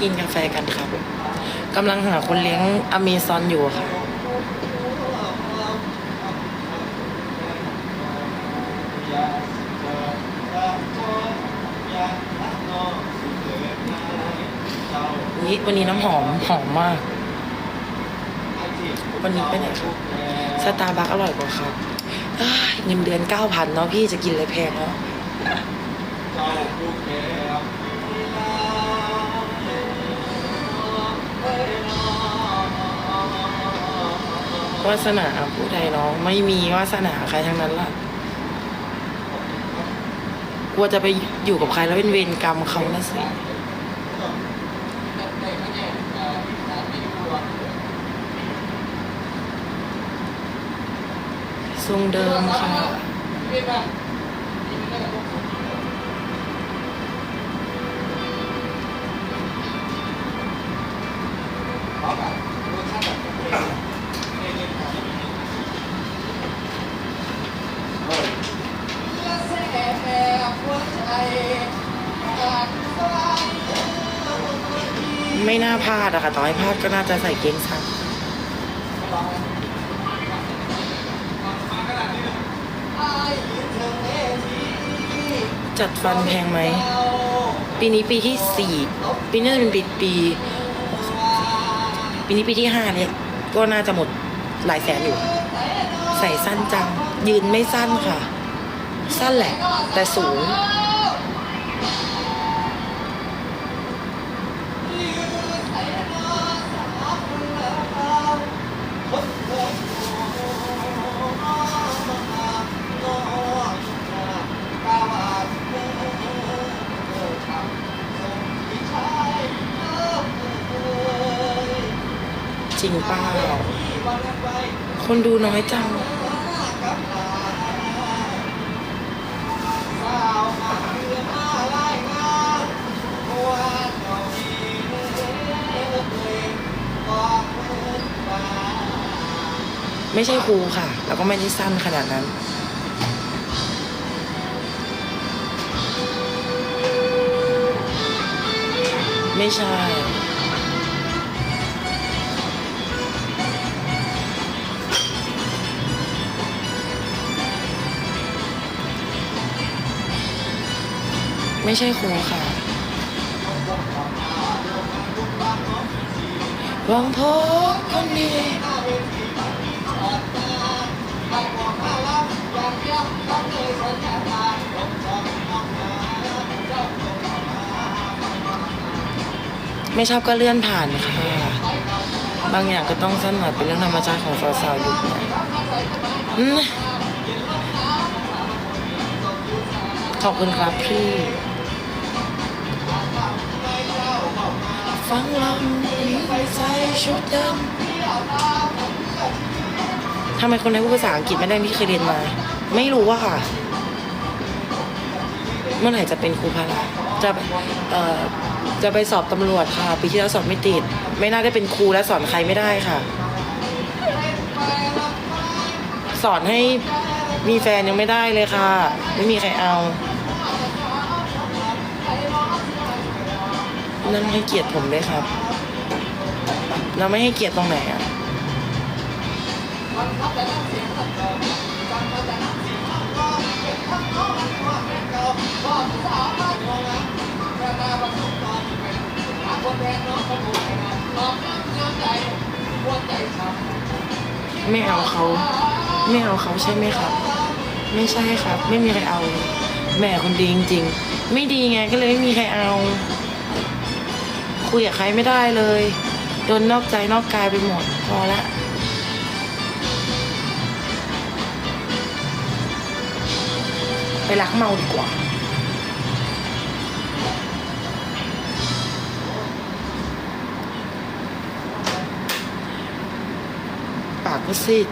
กินกาแฟกันครับกำลังหาคนเลี้ยงอเมซอนอยู่ค่ะนี่วันนี้น้ำหอม หอมมาก วันนี้ไปไหนครับสตาร์บัคอร่อยกว่าครับยเงินเดือนเก้าพันเนาะพี่จะกินอะไรแพงเนาะ วาสนาผู้ใดเนาะไม่มีวาสนาใครทั้งนั้นล่ะกลัวจะไปอยู่กับใครแล้วเป็นเวรกรรมเขานะสิทรงเดิมค่ะ ไม่น่าพลาดอะค่ะ ต่อให้พลาดก็น่าจะใส่เกงซักจัดฟันแพงไหม ปีนี้ปีที่สี่ปีนี้จะเป็นปีปี ปีนี้ปีที่ห้าเนี่ย ก็น่าจะหมดหลายแสนอยู่ ใส่สั้นจัง ยืนไม่สั้นค่ะ สั้นแหละ แต่สูง ริงเปล่าคนดูน้อยจังไม่ใช่ครูค่ะ แล้วก็ไม่ได้สั้นขนาดนั้น ไม่ใช่ ไม่ใช่ครูค่ะหวังพบคนดีไม่ชอบก็เลื่อนผ่านค่ะ บางอย่างก็ต้องสั้นหน่อยเป็นเรื่องธรรมชาติของสาวๆยุคนี้ขอบคุณครับพี่ ฟังลำนี้ใส่ชุดดำทำไมคนไทยพูดภาษาอังกฤษไม่ได้ที่เคยเรียนมา ไม่รู้ว่าค่ะ เมื่อไหร่จะเป็นครูพละจะเอ่อจะไปสอบตำรวจค่ะปีที่แล้วสอบไม่ติด ไม่น่าได้เป็นครูและสอนใครไม่ได้ค่ะ สอนให้มีแฟนยังไม่ได้เลยค่ะ ไม่มีใครเอา นั่นให้เกียรติผมด้วยครับ เราไม่ให้เกียรติตรงไหนอะไม่เอาเขาไม่เอาเขาใช่ไหมครับ ไม่ใช่ครับ ไม่มีใครเอาเลยแม่คนดีจริง ๆ ไม่ดีไงก็เลยไม่มีใครเอา คุยกับใครไม่ได้เลย โดนนอกใจนอกกายไปหมดพอละไปรักเมาดีกว่า ปากก็ซีด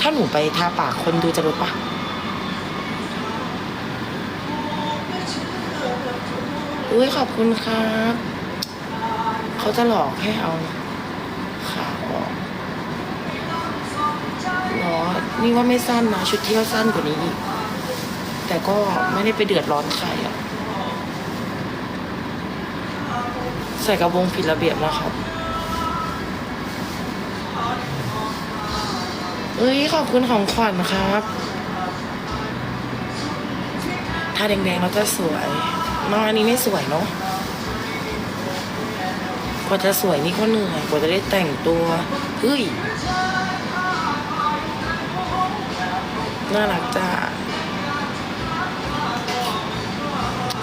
ถ้าหนูไปทาปากคนดูจะรู้ปะ อุ้ยขอบคุณครับ เขาจะหลอกให้เอาขาออกหรอ นี่ว่าไม่สั้นนะชุดเที่ยวสั้นกว่านี้อีก แต่ก็ไม่ได้ไปเดือดร้อนใครอะใส่กระโปรงผิดระเบียบนะครับ เอ้ยขอบคุณของขวัญครับ ถ้าแดงๆเราจะสวย น้องอันนี้ไม่สวยเนาะกว่าจะสวยนี่ก็เหนื่อยกว่าจะได้แต่งตัวเฮ้ยน่ารักจ้า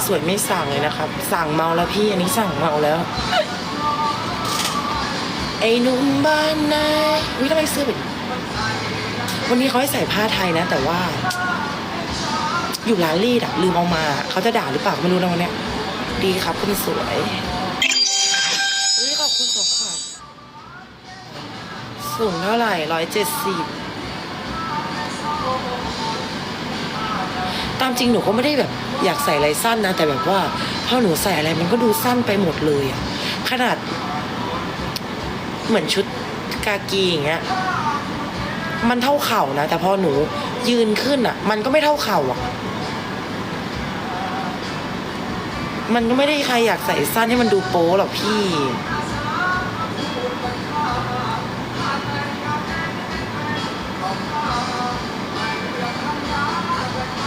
สวยไม่สั่งเลยนะครับ สั่งเมาแล้วพี่อันนี้สั่งเมาแล้ว ไอ้นุ่มบ้านนายวิทำไมเสื้อแบบนี้วันนี้เขาให้ใส่ผ้าไทยนะ แต่ว่า อยู่ร้านรีดอะลืมเอามาเขาจะด่าหรือเปล่าไม่รู้นะวันเนี้ยดีครับคุณสวยอุ้ยขอบคุณขอบคุณสูงเท่าไหร่ร้อยเจ็ดสิบตามจริงหนูก็ไม่ได้แบบ อยากใส่อะไรสั้นนะ แต่แบบว่าพอหนูใส่อะไรมันก็ดูสั้นไปหมดเลยอะขนาด เหมือนชุดกากีอย่างเงี้ยมันเท่าเข่านะ แต่พอหนูยืนขึ้นอะมันก็ไม่เท่าเข่าอะ มันก็ไม่ได้ใครอยากใส่สั้นให้มันดูโป๊หรอกพี่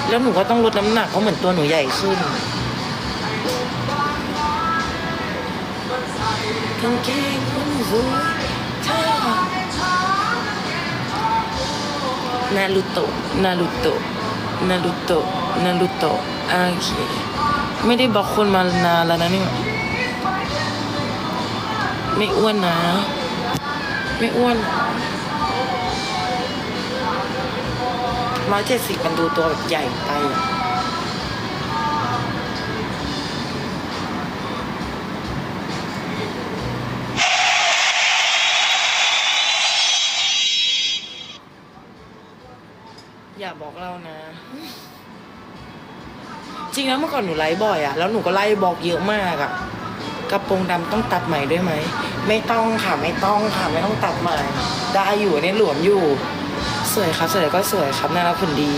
แล้วหนูก็ต้องลดน้ำหนักเพราะเหมือนตัวหนูใหญ่ขึ้นกางเกงมันสวยท่านารูโตะนารูโตะนารูโตะนารูโตะโอเค ไม่ได้บอกคนมานานแล้วนะเนี่ยไม่อ้วนนะ ไม่อ้วนร้อยเจ็ดสิบมันดูตัวแบบใหญ่ไปอย่าบอกเรานะ จริงแล้วเมื่อก่อนหนูไลฟ์บ่อยอะแล้วหนูก็ไล่บอกเยอะมากอะกระโปรงดำต้องตัดใหม่ด้วยไหม ไม่ต้องค่ะไม่ต้องค่ะไม่ต้องตัดใหม่ ได้อยู่เนนี้หลวมอยู่ สวยครับสวยก็สวยครับน่ารักคนดี